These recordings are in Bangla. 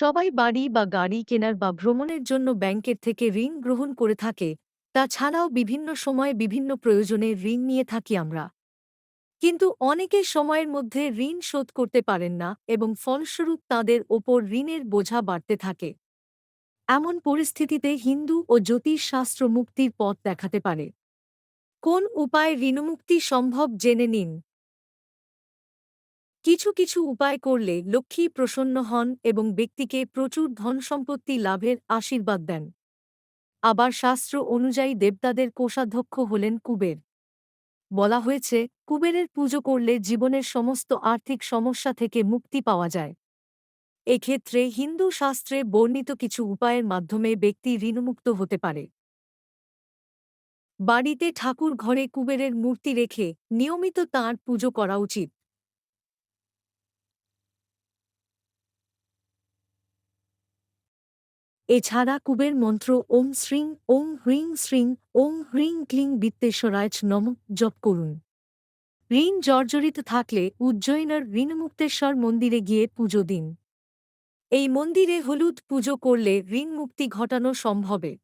সবাই বাড়ি বা গাড়ি কেনার বা ভ্রমণের জন্য ব্যাংকের থেকে ঋণ গ্রহণ করে থাকে, তাছাড়াও বিভিন্ন সময়ে বিভিন্ন প্রয়োজনে ঋণ নিয়ে থাকি আমরা। কিন্তু অনেকে সময়ের মধ্যে ঋণ শোধ করতে পারেন না এবং ফলস্বরূপ তাদের ওপর ঋণের বোঝা বাড়তে থাকে। এমন পরিস্থিতিতে হিন্দু ও জ্যোতিষশাস্ত্র মুক্তির পথ দেখাতে পারে। কোন উপায় ঋণমুক্তি সম্ভব জেনে নিন। কিছু কিছু উপায় করলে লক্ষ্মী প্রসন্ন হন এবং ব্যক্তিকে প্রচুর ধন সম্পত্তি লাভের আশীর্বাদ দেন। আবার শাস্ত্র অনুযায়ী দেবতাদের কোষাধ্যক্ষ হলেন কুবের। বলা হয়েছে, কুবেরের পুজো করলে জীবনের সমস্ত আর্থিক সমস্যা থেকে মুক্তি পাওয়া যায়। এক্ষেত্রে হিন্দু শাস্ত্রে বর্ণিত কিছু উপায়ের মাধ্যমে ব্যক্তি ঋণমুক্ত হতে পারে। বাড়িতে ঠাকুর ঘরে কুবেরের মূর্তি রেখে নিয়মিত তাঁর পুজো করা উচিত। এছাড়া কুবের মন্ত্র ওম শ্রীং ওং হ্রিং শ্রীং ওং হ্রিং ক্লিং বিত্তেশ্বরায় নম জপ করুন। ঋণ জর্জরিত থাকলে উজ্জয়িনার ঋণমুক্তেশ্বর মন্দিরে গিয়ে পুজো দিন। এই মন্দিরে হলুদ পুজো করলে ঋণ মুক্তি ঘটানো সম্ভবে।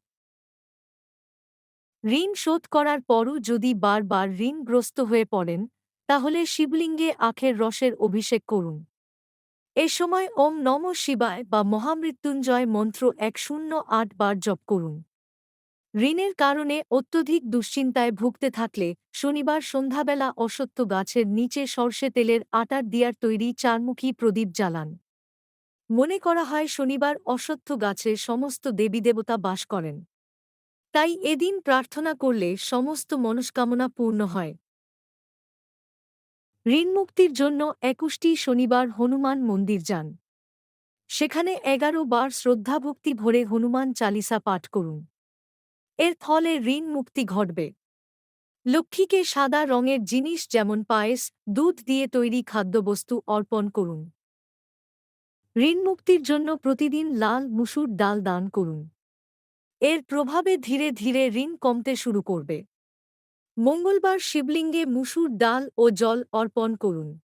ঋণ শোধ করার পরও যদি বারবার ঋণগ্রস্ত হয়ে পড়েন, তাহলে শিবলিঙ্গে আখের রসের অভিষেক করুন। এ সময় ওম নম শিবায় বা মহামৃত্যুঞ্জয় মন্ত্র এক শূন্য আট বার জপ করুন। ঋণের কারণে অত্যধিক দুশ্চিন্তায় ভুগতে থাকলে শনিবার সন্ধ্যাবেলা অসত্য গাছের নিচে সর্ষে তেলের আটার দিয়ার তৈরি চারমুখী প্রদীপ জ্বালান। মনে করা হয় শনিবার অসত্য গাছে সমস্ত দেবীদেবতা বাস করেন। তাই এদিন প্রার্থনা করলে সমস্ত মনস্কামনা পূর্ণ হয়। ঋণমুক্তির জন্য একুশটি শনিবার হনুমান মন্দির যান। সেখানে এগারো বার শ্রদ্ধাভক্তি ভরে হনুমান চালিসা পাঠ করুন। এর ফলে ঋণ মুক্তি ঘটবে। লক্ষ্মীকে সাদা রঙের জিনিস যেমন পায়েস, দুধ দিয়ে তৈরি খাদ্যবস্তু অর্পণ করুন। ঋণ মুক্তির জন্য প্রতিদিন লাল মুসুর ডাল দান করুন। এর প্রভাবে ধীরে ধীরে ঋণ কমতে শুরু করবে। মঙ্গলবার শিবলিঙ্গে মুসুর ডাল ও জল অর্পণ করুন।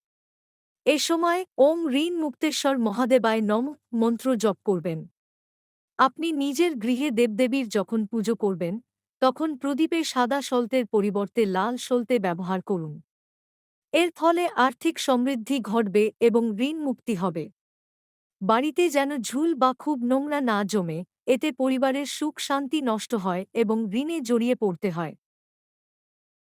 এ সময় ওম ঋণ মুক্তেশ্বর মহাদেবায় নম মন্ত্র জপ করবেন। আপনি নিজের গৃহে দেবদেবীর যখন পুজো করবেন, তখন প্রদীপে সাদা সলতের পরিবর্তে লাল সলতে ব্যবহার করুন। এর ফলে আর্থিক সমৃদ্ধি ঘটবে এবং ঋণ মুক্তি হবে। বাড়িতে যেন ঝুল বা খুব নোংরা না জমে, এতে পরিবারের সুখ শান্তি নষ্ট হয় এবং ঋণে জড়িয়ে পড়তে হয়।